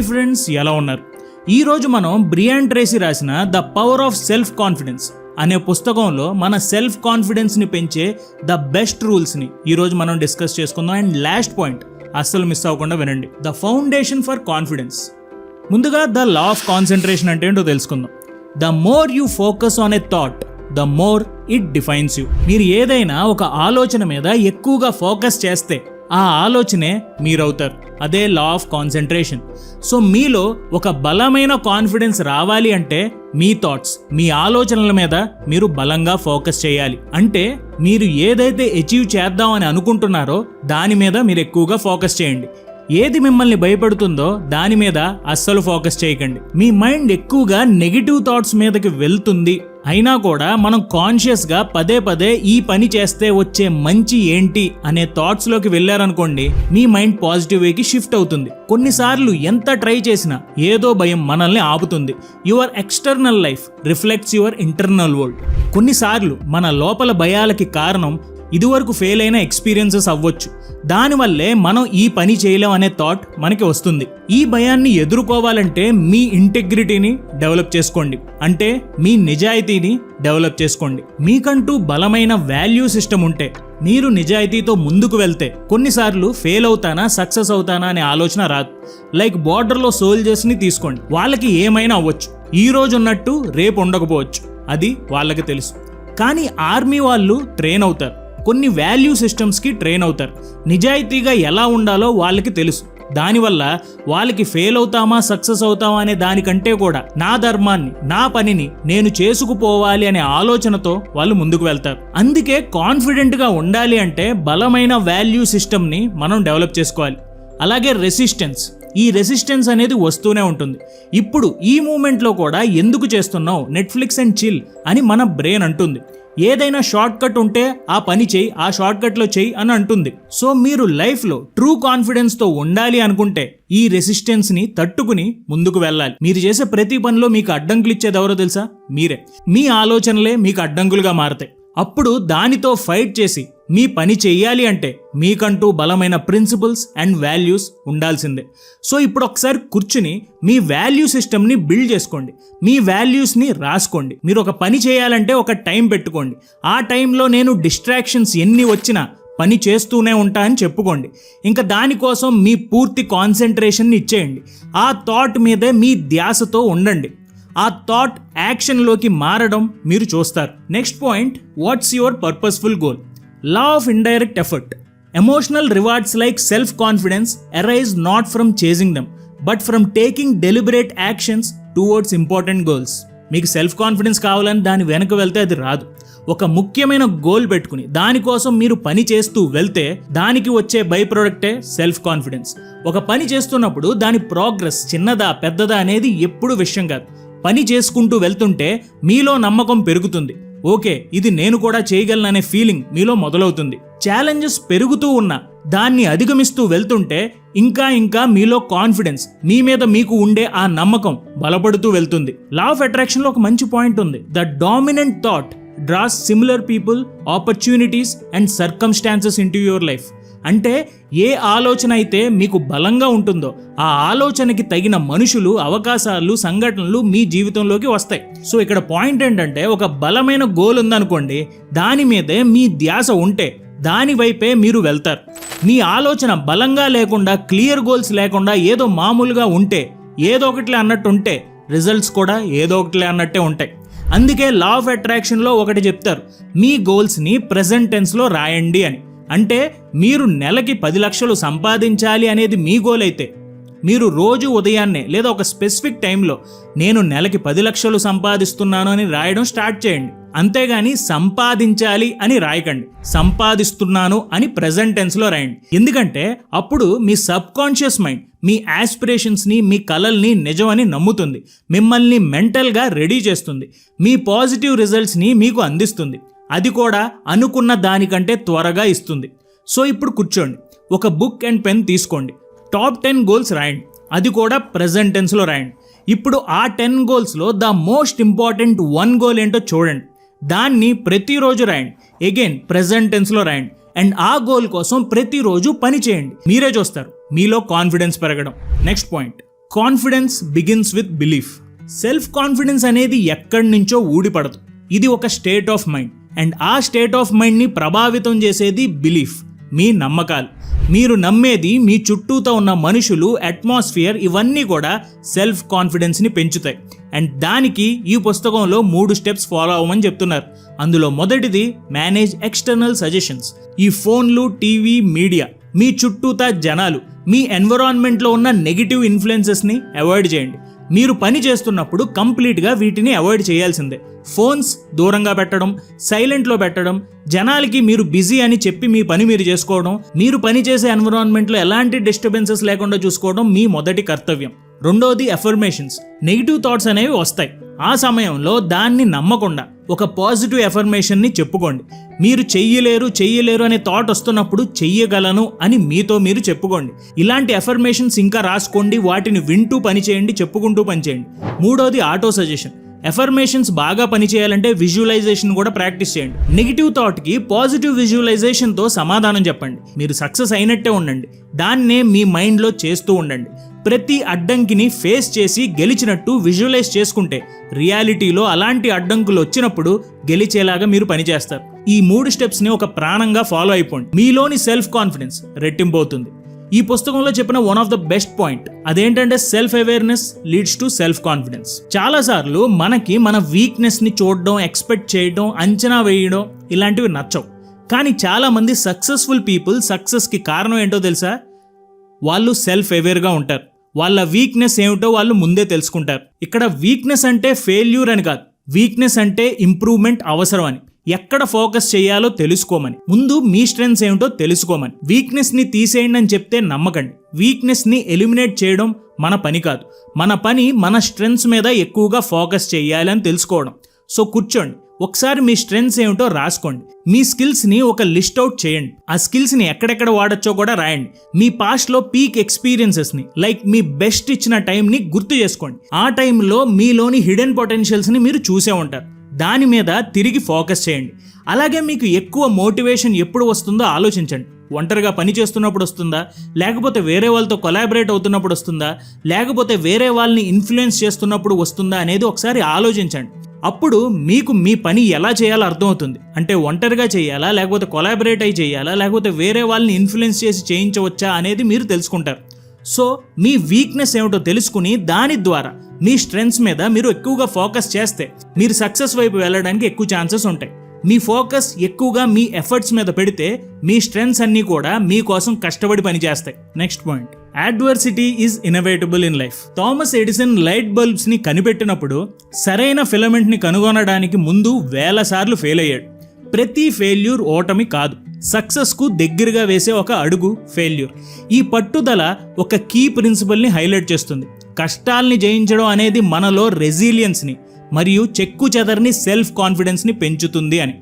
Hi friends ఎలా ఉన్నారు? ఈరోజు మనం బ్రియాన్ ట్రేసీ రాసిన the power of self confidence అనే పుస్తకంలో మన సెల్ఫ్ కాన్ఫిడెన్స్ని పెంచే ద బెస్ట్ రూల్స్ని ఈరోజు మనం డిస్కస్ చేసుకుందాం. అండ్ లాస్ట్ పాయింట్ అస్సలు మిస్ అవ్వకుండా వినండి. The foundation for confidence. ముందుగా ద లా ఆఫ్ కాన్సన్ట్రేషన్ అంటే ఏంటో తెలుసుకుందాం. The more you focus on a thought the more it defines you. మీరు ఏదైనా ఒక ఆలోచన మీద ఎక్కువగా ఫోకస్ చేస్తే ఆ ఆలోచనే మీరవుతారు. అదే లా ఆఫ్ కాన్సన్ట్రేషన్ సో మీలో ఒక బలమైన కాన్ఫిడెన్స్ రావాలి అంటే మీ థాట్స్ మీ ఆలోచనల మీద మీరు బలంగా ఫోకస్ చేయాలి. అంటే మీరు ఏదైతే అచీవ్ చేద్దామని అనుకుంటున్నారో దాని మీద మీరు ఎక్కువగా ఫోకస్ చేయండి. ఏది మిమ్మల్ని భయపడుతుందో దాని మీద అస్సలు ఫోకస్ చేయకండి. మీ మైండ్ ఎక్కువగా నెగిటివ్ థాట్స్ మీదకి వెళ్తుంది. అయినా కూడా మనం కాన్షియస్గా పదే పదే ఈ పని చేస్తే వచ్చే మంచి ఏంటి అనే థాట్స్లోకి వెళ్ళారనుకోండి మీ మైండ్ పాజిటివ్ వేకి షిఫ్ట్ అవుతుంది. కొన్నిసార్లు ఎంత ట్రై చేసినా ఏదో భయం మనల్ని ఆపుతుంది. Your external life reflects your internal world. కొన్నిసార్లు మన లోపల భయాలకి కారణం ఇదివరకు ఫెయిల్ అయిన ఎక్స్పీరియన్సెస్ అవ్వచ్చు. దానివల్లే మనం ఈ పని చేయలేం అనే థాట్ మనకి వస్తుంది. ఈ భయాన్ని ఎదుర్కోవాలంటే మీ ఇంటెగ్రిటీని డెవలప్ చేసుకోండి. అంటే మీ నిజాయితీని డెవలప్ చేసుకోండి. మీకంటూ బలమైన వాల్యూ సిస్టమ్ ఉంటే మీరు నిజాయితీతో ముందుకు వెళ్తే కొన్నిసార్లు ఫెయిల్ అవుతానా సక్సెస్ అవుతానా అనే ఆలోచన రాదు. లైక్ బార్డర్లో సోల్జర్స్ని తీసుకోండి. వాళ్ళకి ఏమైనా అవ్వచ్చు. ఈ రోజు ఉన్నట్టు రేపు ఉండకపోవచ్చు. అది వాళ్ళకి తెలుసు. కానీ ఆర్మీ వాళ్ళు ట్రైన్ అవుతారు. కొన్ని వాల్యూ సిస్టమ్స్కి ట్రైన్ అవుతారు. నిజాయితీగా ఎలా ఉండాలో వాళ్ళకి తెలుసు. దానివల్ల వాళ్ళకి ఫెయిల్ అవుతామా సక్సెస్ అవుతామా అనే దానికంటే కూడా నా ధర్మాన్ని నా పనిని నేను చేసుకుపోవాలి అనే ఆలోచనతో వాళ్ళు ముందుకు వెళ్తారు. అందుకే కాన్ఫిడెంట్గా ఉండాలి అంటే బలమైన వాల్యూ సిస్టమ్ని మనం డెవలప్ చేసుకోవాలి. అలాగే రెసిస్టెన్స్ ఈ రెసిస్టెన్స్ అనేది వస్తూనే ఉంటుంది. ఇప్పుడు ఈ మూమెంట్లో కూడా ఎందుకు చేస్తున్నావు? నెట్ఫ్లిక్స్ అండ్ చిల్ అని మన బ్రెయిన్ అంటుంది. ఏదైనా షార్ట్ కట్ ఉంటే ఆ పని చేయి ఆ షార్ట్ కట్లో చేయి అని అంటుంది. సో మీరు లైఫ్లో ట్రూ కాన్ఫిడెన్స్తో ఉండాలి అనుకుంటే ఈ రెసిస్టెన్స్ని తట్టుకుని ముందుకు వెళ్ళాలి. మీరు చేసే ప్రతి పనిలో మీకు అడ్డంకులు ఇచ్చేది ఎవరో తెలుసా? మీరే. మీ ఆలోచనలే మీకు అడ్డంకులుగా మారతాయి. అప్పుడు దానితో ఫైట్ చేసి మీ పని చెయ్యాలి అంటే మీకంటూ బలమైన ప్రిన్సిపల్స్ అండ్ వాల్యూస్ ఉండాల్సిందే. సో ఇప్పుడు ఒకసారి కూర్చుని మీ వాల్యూ సిస్టమ్ని బిల్డ్ చేసుకోండి. మీ వాల్యూస్ని రాసుకోండి. మీరు ఒక పని చేయాలంటే ఒక టైం పెట్టుకోండి. ఆ టైంలో నేను డిస్ట్రాక్షన్స్ ఎన్ని వచ్చినా పని చేస్తూనే ఉంటా అని చెప్పుకోండి. ఇంకా దానికోసం మీ పూర్తి కాన్సన్ట్రేషన్ని ఇచ్చేయండి. ఆ థాట్ మీదే మీ ధ్యాసతో ఉండండి. ఆ థాట్ యాక్షన్లోకి మారడం మీరు చూస్తారు. Next point what's your purposeful goal law of indirect effort emotional rewards like self confidence arise not from chasing them but from taking deliberate actions towards important goals మీకు సెల్ఫ్ కాన్ఫిడెన్స్ కావాలని దాని వెనక వెళ్తే అది రాదు. ఒక ముఖ్యమైన గోల్ పెట్టుకుని దానికోసం మీరు పని చేస్తూ వెళ్తే దానికి వచ్చే బై ప్రొడక్టే సెల్ఫ్ కాన్ఫిడెన్స్ ఒక పని చేస్తున్నప్పుడు దాని ప్రోగ్రెస్ చిన్నదా పెద్దదా అనేది ఎప్పుడు విషయం కాదు. పని చేసుకుంటూ వెళ్తుంటే మీలో నమ్మకం పెరుగుతుంది. ఓకే ఇది నేను కూడా చేయగలననే ఫీలింగ్ మీలో మొదలవుతుంది. ఛాలెంజెస్ పెరుగుతూ ఉన్నా దాన్ని అధిగమిస్తూ వెళ్తుంటే ఇంకా ఇంకా మీలో కాన్ఫిడెన్స్ మీ మీద మీకు ఉండే ఆ నమ్మకం బలపడుతూ వెళ్తుంది. లా ఆఫ్ అట్రాక్షన్లో ఒక మంచి పాయింట్ ఉంది. The dominant thought draws similar people opportunities and circumstances into your life అంటే ఏ ఆలోచన అయితే మీకు బలంగా ఉంటుందో ఆ ఆలోచనకి తగిన మనుషులు అవకాశాలు సంఘటనలు మీ జీవితంలోకి వస్తాయి. సో ఇక్కడ పాయింట్ ఏంటంటే ఒక బలమైన గోల్ ఉందనుకోండి దాని మీదే మీ ధ్యాస ఉంటే దాని వైపే మీరు వెళ్తారు. మీ ఆలోచన బలంగా లేకుండా క్లియర్ గోల్స్ లేకుండా ఏదో మామూలుగా ఉంటే ఏదో ఒకటిలే అన్నట్టు ఉంటే రిజల్ట్స్ కూడా ఏదో ఒకటిలే అన్నట్టే ఉంటాయి. అందుకే లా ఆఫ్ అట్రాక్షన్లో ఒకటి చెప్తారు మీ గోల్స్ని ప్రెజెంట్ టెన్స్లో రాయండి అని. అంటే మీరు నెలకి పది లక్షలు సంపాదించాలి అనేది మీ గోల్ అయితే. మీరు రోజు ఉదయాన్నే లేదా ఒక స్పెసిఫిక్ టైంలో నేను నెలకి పది లక్షలు సంపాదిస్తున్నాను అని రాయడం స్టార్ట్ చేయండి. అంతేగాని సంపాదించాలి అని రాయకండి. సంపాదిస్తున్నాను అని ప్రజెంట్ టెన్స్లో రాయండి. ఎందుకంటే అప్పుడు మీ సబ్ కాన్షియస్ మైండ్ మీ యాస్పిరేషన్స్ని మీ కలల్ని నిజమని నమ్ముతుంది. మిమ్మల్ని మెంటల్గా రెడీ చేస్తుంది. మీ పాజిటివ్ రిజల్ట్స్ని మీకు అందిస్తుంది. అది కూడా అనుకున్న దానికంటే త్వరగా ఇస్తుంది. సో ఇప్పుడు కూర్చోండి. ఒక బుక్ అండ్ పెన్ తీసుకోండి. టాప్ టెన్ గోల్స్ రాయండి. అది కూడా ప్రజెంట్ టెన్స్లో రాయండి. ఇప్పుడు ఆ ten గోల్స్లో the most important one goal ఏంటో చూడండి. దాన్ని ప్రతిరోజు రాయండి. అగైన్ ప్రజెంట్ టెన్స్లో రాయండి. అండ్ ఆ గోల్ కోసం ప్రతిరోజు పని చేయండి. మీరే చూస్తారు. మీలో కాన్ఫిడెన్స్ పెరగడం. Next point. Confidence begins with belief. Self confidence అనేది ఎక్కడి నుంచో ఊడిపడదు. ఇది ఒక స్టేట్ ఆఫ్ మైండ్. అండ్ ఆ స్టేట్ ఆఫ్ మైండ్ని ప్రభావితం చేసేది బిలీఫ్ మీ నమ్మకాలు. మీరు నమ్మేది మీ చుట్టూతో ఉన్న మనుషులు అట్మాస్ఫియర్ ఇవన్నీ కూడా సెల్ఫ్ కాన్ఫిడెన్స్ని పెంచుతాయి. అండ్ దానికి ఈ పుస్తకంలో మూడు స్టెప్స్ ఫాలో అవ్వమని చెప్తున్నారు. అందులో మొదటిది మేనేజ్ ఎక్స్టర్నల్ సజెషన్స్. ఈ ఫోన్లు టీవీ మీడియా మీ చుట్టూతా జనాలు మీ ఎన్విరాన్మెంట్లో ఉన్న నెగిటివ్ ఇన్ఫ్లుయెన్సెస్ని అవాయిడ్ చేయండి. మీరు పని చేస్తున్నప్పుడు కంప్లీట్గా వీటిని అవాయిడ్ చేయాల్సిందే. ఫోన్స్ దూరంగా పెట్టడం సైలెంట్లో పెట్టడం జనాలకి మీరు బిజీ అని చెప్పి మీ పని మీరు చేసుకోవడం మీరు పని చేసే ఎన్విరాన్మెంట్లో ఎలాంటి డిస్టర్బెన్సెస్ లేకుండా చూసుకోవడం మీ మొదటి కర్తవ్యం. రెండోది ఎఫర్మేషన్స్ నెగిటివ్ థాట్స్ అనేవి వస్తాయి. ఆ సమయంలో దాన్ని నమ్మకుండా ఒక పాజిటివ్ ఎఫర్మేషన్ని చెప్పుకోండి. మీరు చెయ్యలేరు చెయ్యలేరు అనే థాట్ వస్తున్నప్పుడు చెయ్యగలను అని మీతో మీరు చెప్పుకోండి. ఇలాంటి ఎఫర్మేషన్స్ ఇంకా రాసుకోండి వాటిని వింటూ పని చేయండి చెప్పుకుంటూ పని చేయండి మూడోది ఆటో సజెషన్ ఎఫర్మేషన్స్ బాగా పనిచేయాలంటే విజువలైజేషన్ కూడా ప్రాక్టీస్ చేయండి. నెగిటివ్ థాట్కి పాజిటివ్ విజువలైజేషన్తో సమాధానం చెప్పండి. మీరు సక్సెస్ అయినట్టే ఉండండి. దాన్నే మీ మైండ్లో చేస్తూ ఉండండి. ప్రతి అడ్డంకిని ఫేస్ చేసి గెలిచినట్టు విజువలైజ్ చేసుకుంటే రియాలిటీలో అలాంటి అడ్డంకులు వచ్చినప్పుడు గెలిచేలాగా మీరు పనిచేస్తారు. ఈ మూడు స్టెప్స్ని ఒక ప్రాణంగా ఫాలో అయిపోండి. మీలోని సెల్ఫ్ కాన్ఫిడెన్స్ రెట్టింపు అవుతుంది ఈ పుస్తకంలో చెప్పిన one of the best point అదేంటంటే self awareness leads to self confidence చాలా సార్లు మనకి మన వీక్నెస్ని చూడడం ఎక్స్పెక్ట్ చేయడం అంచనా వేయడం ఇలాంటివి నచ్చవు. కానీ చాలామంది సక్సెస్ఫుల్ పీపుల్ సక్సెస్కి కారణం ఏంటో తెలుసా? వాళ్ళు సెల్ఫ్ అవేర్గా ఉంటారు. వాళ్ళ వీక్నెస్ ఏమిటో వాళ్ళు ముందే తెలుసుకుంటారు. ఇక్కడ వీక్నెస్ అంటే ఫెయిల్యూర్ అని కాదు. వీక్నెస్ అంటే ఇంప్రూవ్మెంట్ అవసరం అని ఎక్కడ ఫోకస్ చేయాలో తెలుసుకోమని. ముందు మీ స్ట్రెంగ్స్ ఏమిటో తెలుసుకోమని. వీక్నెస్ని తీసేయండి అని చెప్తే నమ్మకండి. వీక్నెస్ని ఎలిమినేట్ చేయడం మన పని కాదు. మన పని మన స్ట్రెంగ్స్ మీద ఎక్కువగా ఫోకస్ చేయాలి అని తెలుసుకోవడం. సో కూర్చోండి. ఒకసారి మీ స్ట్రెంగ్స్ ఏమిటో రాసుకోండి. మీ స్కిల్స్ని ఒక లిస్ట్ అవుట్ చేయండి. ఆ స్కిల్స్ని ఎక్కడెక్కడ వాడచ్చో కూడా రాయండి. మీ పాస్ట్లో పీక్ ఎక్స్పీరియన్సెస్ని లైక్ మీ బెస్ట్ ఇచ్చిన టైం ని గుర్తు చేసుకోండి. ఆ టైంలో మీలోని హిడెన్ పొటెన్షియల్స్ని మీరు చూసే ఉంటారు. దాని మీద తిరిగి ఫోకస్ చేయండి. అలాగే మీకు ఎక్కువ మోటివేషన్ ఎప్పుడు వస్తుందో ఆలోచించండి. ఒంటరిగా పని చేస్తున్నప్పుడు వస్తుందా? లేకపోతే వేరే వాళ్ళతో కొలాబరేట్ అవుతున్నప్పుడు వస్తుందా? లేకపోతే వేరే వాళ్ళని ఇన్ఫ్లుయెన్స్ చేస్తున్నప్పుడు వస్తుందా అనేది ఒకసారి ఆలోచించండి. అప్పుడు మీకు మీ పని ఎలా చేయాలో అర్థమవుతుంది. అంటే ఒంటరిగా చేయాలా లేకపోతే కొలాబరేట్ అయి చేయాలా లేకపోతే వేరే వాళ్ళని ఇన్ఫ్లుయెన్స్ చేసి చేయించవచ్చా అనేది మీరు తెలుసుకుంటారు. సో మీ వీక్నెస్ ఏమిటో తెలుసుకుని దాని ద్వారా మీ స్ట్రెంగ్స్ మీద మీరు ఎక్కువగా ఫోకస్ చేస్తే మీరు సక్సెస్ వైపు వెళ్ళడానికి ఎక్కువ ఛాన్సెస్ ఉంటాయి. మీ ఫోకస్ ఎక్కువగా మీ ఎఫర్ట్స్ మీద పెడితే మీ స్ట్రెంగ్స్ అన్నీ కూడా మీకోసం కష్టపడి పనిచేస్తాయి. Next point adversity is inevitable in life Thomas Edison light బల్బ్స్ని కనిపెట్టినప్పుడు సరైన ఫిలమెంట్ని కనుగొనడానికి ముందు వేల సార్లు ఫెయిల్ అయ్యాడు. ప్రతి ఫెయిల్యూర్ ఓటమి కాదు. సక్సెస్కు దగ్గరగా వేసే ఒక అడుగు ఫెయిల్యూర్ ఈ పట్టుదల ఒక కీ ప్రిన్సిపల్ని హైలైట్ చేస్తుంది. కష్టాల్ని జయించడం అనేది మనలో రెసిలియన్స్ని మరియు చెక్కు చెదర్ని సెల్ఫ్ కాన్ఫిడెన్స్ని పెంచుతుంది అని.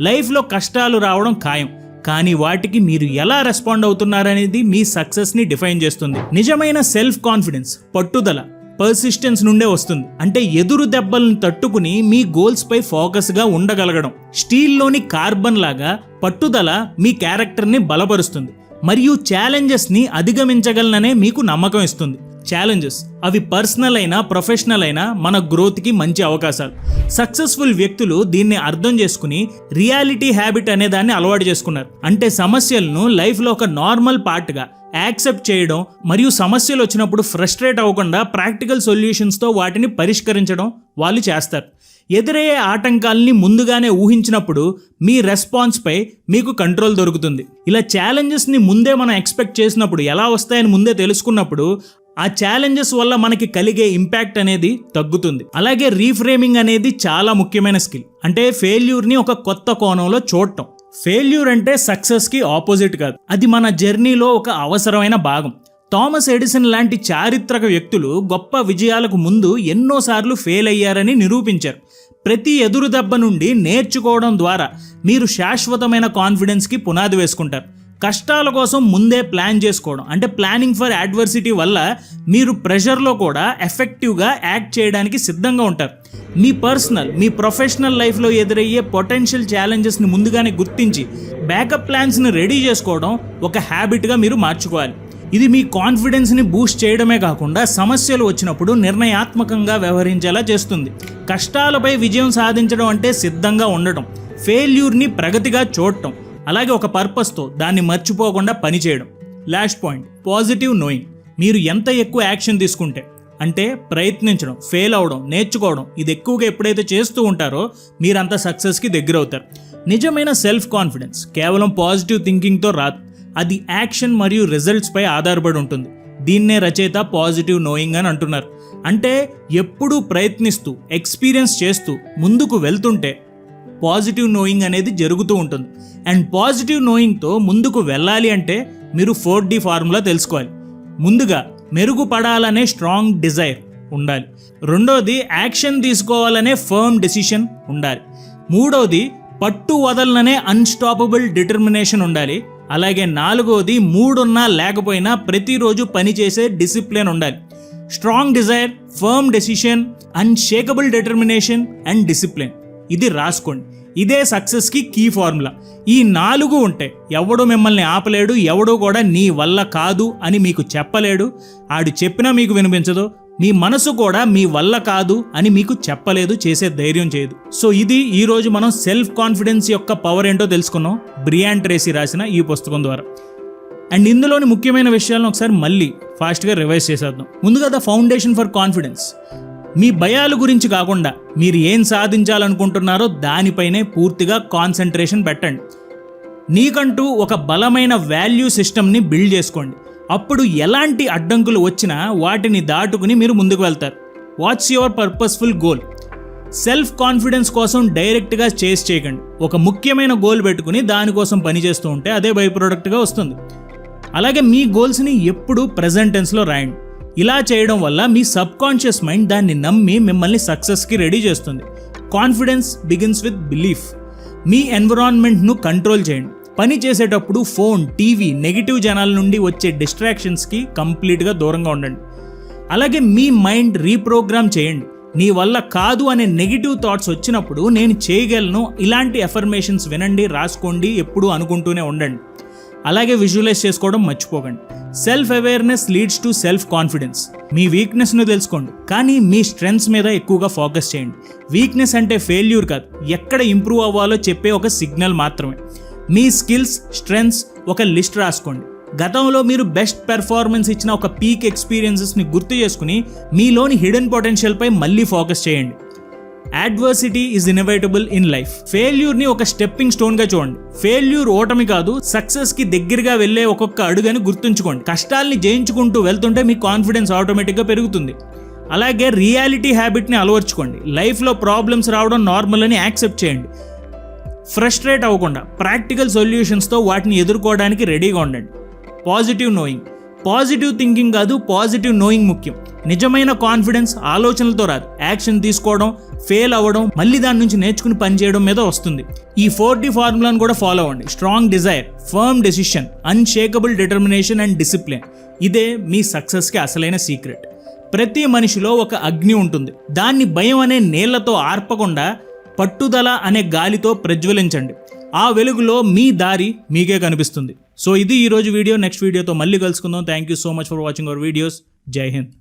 లైఫ్లో కష్టాలు రావడం ఖాయం. కానీ వాటికి మీరు ఎలా రెస్పాండ్ అవుతున్నారనేది మీ సక్సెస్ని డిఫైన్ చేస్తుంది. నిజమైన సెల్ఫ్ కాన్ఫిడెన్స్ పట్టుదల పర్సిస్టెన్స్ నుండే వస్తుంది. అంటే ఎదురు దెబ్బలను తట్టుకుని మీ గోల్స్పై ఫోకస్గా ఉండగలగడం. స్టీల్లోని కార్బన్ లాగా పట్టుదల మీ క్యారెక్టర్ని బలపరుస్తుంది. మరియు ఛాలెంజెస్ని అధిగమించగలననే మీకు నమ్మకం ఇస్తుంది. ఛాలెంజెస్ అవి పర్సనల్ అయినా ప్రొఫెషనల్ అయినా మన గ్రోత్కి మంచి అవకాశాలు. సక్సెస్ఫుల్ వ్యక్తులు దీన్ని అర్థం చేసుకుని రియాలిటీ హ్యాబిట్ అనే దాన్ని అలవాటు చేసుకున్నారు. అంటే సమస్యలను లైఫ్లో ఒక నార్మల్ పార్ట్గా యాక్సెప్ట్ చేయడం మరియు సమస్యలు వచ్చినప్పుడు ఫ్రస్ట్రేట్ అవ్వకుండా ప్రాక్టికల్ సొల్యూషన్స్తో వాటిని పరిష్కరించడం వాళ్ళు చేస్తారు. ఎదురయ్యే ఆటంకాల్ని ముందుగానే ఊహించినప్పుడు మీ రెస్పాన్స్పై మీకు కంట్రోల్ దొరుకుతుంది. ఇలా ఛాలెంజెస్ని ముందే మనం ఎక్స్పెక్ట్ చేసినప్పుడు ఎలా వస్తాయని ముందే తెలుసుకున్నప్పుడు ఆ ఛాలెంజెస్ వల్ల మనకి కలిగే ఇంపాక్ట్ అనేది తగ్గుతుంది. అలాగే రీఫ్రేమింగ్ అనేది చాలా ముఖ్యమైన స్కిల్ అంటే ఫెయిల్యూర్ని ఒక కొత్త కోణంలో చూడటం. ఫెయిల్యూర్ అంటే సక్సెస్కి ఆపోజిట్ కాదు. అది మన జర్నీలో ఒక అవసరమైన భాగం. థామస్ ఎడిసన్ లాంటి చారిత్రక వ్యక్తులు గొప్ప విజయాలకు ముందు ఎన్నోసార్లు ఫెయిల్ అయ్యారని నిరూపించారు. ప్రతి ఎదురు దెబ్బ నుండి నేర్చుకోవడం ద్వారా మీరు శాశ్వతమైన కాన్ఫిడెన్స్కి పునాది వేసుకుంటారు. కష్టాల కోసం ముందే ప్లాన్ చేసుకోవడం. అంటే ప్లానింగ్ ఫర్ అడ్వర్సిటీ వల్ల మీరు ప్రెషర్లో కూడా ఎఫెక్టివ్గా యాక్ట్ చేయడానికి సిద్ధంగా ఉంటారు. మీ పర్సనల్ మీ ప్రొఫెషనల్ లైఫ్లో ఎదురయ్యే పొటెన్షియల్ ఛాలెంజెస్ని ముందుగానే గుర్తించి బ్యాకప్ ప్లాన్స్ని రెడీ చేసుకోవడం ఒక హ్యాబిట్గా మీరు మార్చుకోవాలి. ఇది మీ కాన్ఫిడెన్స్ని బూస్ట్ చేయడమే కాకుండా సమస్యలు వచ్చినప్పుడు నిర్ణయాత్మకంగా వ్యవహరించేలా చేస్తుంది. కష్టాలపై విజయం సాధించడం అంటే సిద్ధంగా ఉండటం. ఫెయిల్యూర్ని ప్రగతిగా చూడటం. అలాగే ఒక పర్పస్తో దాన్ని మర్చిపోకుండా పనిచేయడం లాస్ట్ పాయింట్ పాజిటివ్ నోయింగ్ మీరు ఎంత ఎక్కువ యాక్షన్ తీసుకుంటే అంటే ప్రయత్నించడం ఫెయిల్ అవడం నేర్చుకోవడం ఇది ఎక్కువగా ఎప్పుడైతే చేస్తూ ఉంటారో మీరంత సక్సెస్కి దగ్గర అవుతారు. నిజమైన సెల్ఫ్ కాన్ఫిడెన్స్ కేవలం పాజిటివ్ థింకింగ్తో రాదు. అది యాక్షన్ మరియు రిజల్ట్స్పై ఆధారపడి ఉంటుంది. దీన్నే రచయిత పాజిటివ్ నోయింగ్ అని అంటున్నారు. అంటే ఎప్పుడూ ప్రయత్నిస్తూ ఎక్స్పీరియన్స్ చేస్తూ ముందుకు వెళ్తుంటే పాజిటివ్ నోయింగ్ అనేది జరుగుతూ ఉంటుంది. అండ్ పాజిటివ్ నోయింగ్తో ముందుకు వెళ్ళాలి అంటే మీరు ఫోర్ డి ఫార్ములా తెలుసుకోవాలి. ముందుగా మెరుగుపడాలనే స్ట్రాంగ్ డిజైర్ ఉండాలి. రెండోది యాక్షన్ తీసుకోవాలనే ఫర్మ్ డెసిషన్ ఉండాలి. మూడోది పట్టు వదలననే అన్స్టాపబుల్ డిటర్మినేషన్ ఉండాలి. అలాగే నాలుగోది మూడున్నా లేకపోయినా ప్రతిరోజు పనిచేసే డిసిప్లిన్ ఉండాలి. Strong desire firm decision unshakable determination and discipline. ఇది రాసుకోండి. ఇదే సక్సెస్కి కీ ఫార్ములా. ఈ నాలుగు ఉంటే ఎవడు మిమ్మల్ని ఆపలేడు ఎవడు కూడా నీ వల్ల కాదు అని మీకు చెప్పలేడు. ఆడు చెప్పినా మీకు వినిపించదు మీ మనసు కూడా మీ వల్ల కాదు అని మీకు చెప్పలేదు చేసే ధైర్యం చేయదు. సో ఇది ఈరోజు మనం సెల్ఫ్ కాన్ఫిడెన్స్ యొక్క పవర్ ఏంటో తెలుసుకున్నాం. బ్రియాన్ ట్రేసీ రాసిన ఈ పుస్తకం ద్వారా. అండ్ ఇందులోని ముఖ్యమైన విషయాలను ఒకసారి మళ్ళీ ఫాస్ట్గా రివైజ్ చేసేద్దాం. ముందుగా ద ఫౌండేషన్ ఫర్ కాన్ఫిడెన్స్. మీ భయాల గురించి కాకుండా మీరు ఏం సాధించాలనుకుంటున్నారో దానిపైనే పూర్తిగా కాన్సన్ట్రేషన్ పెట్టండి. నీకంటూ ఒక బలమైన వాల్యూ సిస్టమ్ని బిల్డ్ చేసుకోండి. అప్పుడు ఎలాంటి అడ్డంకులు వచ్చినా వాటిని దాటుకుని మీరు ముందుకు వెళ్తారు. What's your purposeful goal self confidence కోసం డైరెక్ట్గా చేస్ చేయకండి. ఒక ముఖ్యమైన గోల్ పెట్టుకుని దానికోసం పనిచేస్తూ ఉంటే అదే బై ప్రోడక్ట్గా వస్తుంది. అలాగే మీ గోల్స్ని ఎప్పుడూ ప్రజెంట్ టెన్స్లో రాయండి. ఇలా చేయడం వల్ల మీ సబ్ కాన్షియస్ మైండ్ దాన్ని నమ్మి మిమ్మల్ని సక్సెస్కి రెడీ చేస్తుంది. కాన్ఫిడెన్స్ బిగిన్స్ విత్ బిలీఫ్ మీ ఎన్విరాన్మెంట్ను కంట్రోల్ చేయండి. పని చేసేటప్పుడు ఫోన్ టీవీ నెగిటివ్ జనాల నుండి వచ్చే డిస్ట్రాక్షన్స్కి కంప్లీట్గా దూరంగా ఉండండి. అలాగే మీ మైండ్ రీప్రోగ్రామ్ చేయండి. నీ వల్ల కాదు అనే నెగిటివ్ థాట్స్ వచ్చినప్పుడు నేను చేయగలను ఇలాంటి ఎఫర్మేషన్స్ వినండి రాసుకోండి ఎప్పుడూ అనుకుంటూనే ఉండండి. అలాగే విజువలైజ్ చేసుకోవడం మర్చిపోకండి. Self awareness leads to self confidence మీ వీక్నెస్ను తెలుసుకోండి. కానీ మీ స్ట్రెంగ్స్ మీద ఎక్కువగా ఫోకస్ చేయండి. వీక్నెస్ అంటే ఫెయిల్యూర్ కాదు. ఎక్కడ ఇంప్రూవ్ అవ్వాలో చెప్పే ఒక సిగ్నల్ మాత్రమే. మీ స్కిల్స్ స్ట్రెంగ్స్ ఒక లిస్ట్ రాసుకోండి. గతంలో మీరు బెస్ట్ పెర్ఫార్మెన్స్ ఇచ్చిన ఒక పీక్ ఎక్స్పీరియన్సెస్ని గుర్తు చేసుకుని మీలోని హిడెన్ పొటెన్షియల్పై మళ్ళీ ఫోకస్ చేయండి. Adversity is inevitable in life ఫెయిల్యూర్ని ఒక స్టెప్పింగ్ స్టోన్గా చూడండి. ఫెయిల్యూర్ ఓటమి కాదు సక్సెస్కి దగ్గరగా వెళ్ళే ఒక్కొక్క అడుగని గుర్తుంచుకోండి. కష్టాల్ని జయించుకుంటూ వెళ్తుంటే మీ కాన్ఫిడెన్స్ ఆటోమేటిక్గా పెరుగుతుంది. అలాగే రియాలిటీ హ్యాబిట్ని అలవర్చుకోండి. లైఫ్లో ప్రాబ్లమ్స్ రావడం నార్మల్ అని యాక్సెప్ట్ చేయండి. ఫ్రస్ట్రేట్ అవ్వకుండా ప్రాక్టికల్ సొల్యూషన్స్తో వాటిని ఎదుర్కోవడానికి రెడీగా ఉండండి. పాజిటివ్ నోయింగ్ పాజిటివ్ థింకింగ్ కాదు పాజిటివ్ నోయింగ్ ముఖ్యం. నిజమైన కాన్ఫిడెన్స్ ఆలోచనలతో రాదు. యాక్షన్ తీసుకోవడం ఫెయిల్ అవ్వడం మళ్ళీ దాని నుంచి నేర్చుకుని పనిచేయడం మీద వస్తుంది. ఈ ఫోర్ డి ఫార్ములాను కూడా ఫాలో అవ్వండి. Strong desire firm decision unshakable determination and discipline. ఇదే మీ సక్సెస్కి అసలైన సీక్రెట్. ప్రతి మనిషిలో ఒక అగ్ని ఉంటుంది. దాన్ని భయం అనే నీళ్ళతో ఆర్పకుండా పట్టుదల అనే గాలితో ప్రజ్వలించండి. ఆ వెలుగులో మీ దారి మీకే కనిపిస్తుంది. సో ఇది ఈరోజు వీడియో. నెక్స్ట్ వీడియోతో మళ్ళీ కలుసుకుందాం. Thank you so much for watching our videos జై హింద్